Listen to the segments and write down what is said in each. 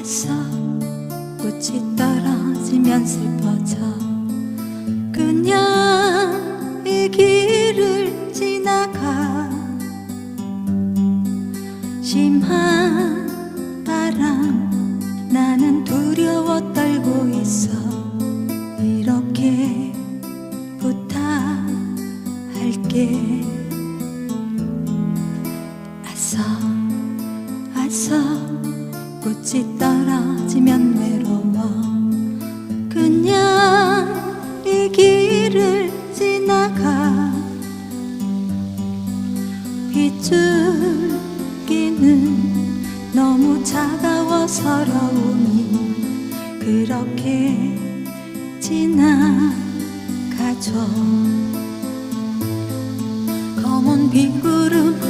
왔어 꽃이 떨어지면 슬퍼져. 그냥 이 길을 지나가. 심한 바람 나는 두려워 떨고 있어. 이렇게 부탁할게. 아서 아서 꽃이 떨어지면 외로워. 그냥 이 길을 지나가. 빗줄기는 너무 차가워 서러움이 그렇게 지나가죠. 검은 비구름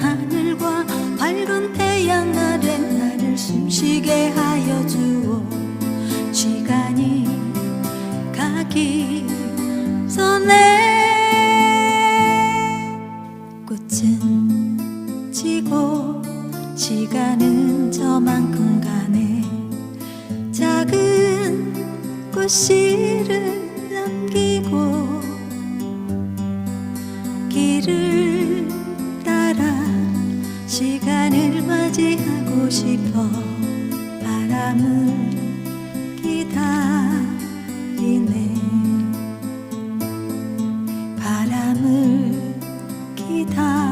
하늘과 밝은 태양 아래 나를 숨쉬게 하여 주오 시간이 가기 전에 꽃은 지고 시간은 저만큼 가네. 작은 꽃씨를 남기고 바람을 기다리네. 바람을 기다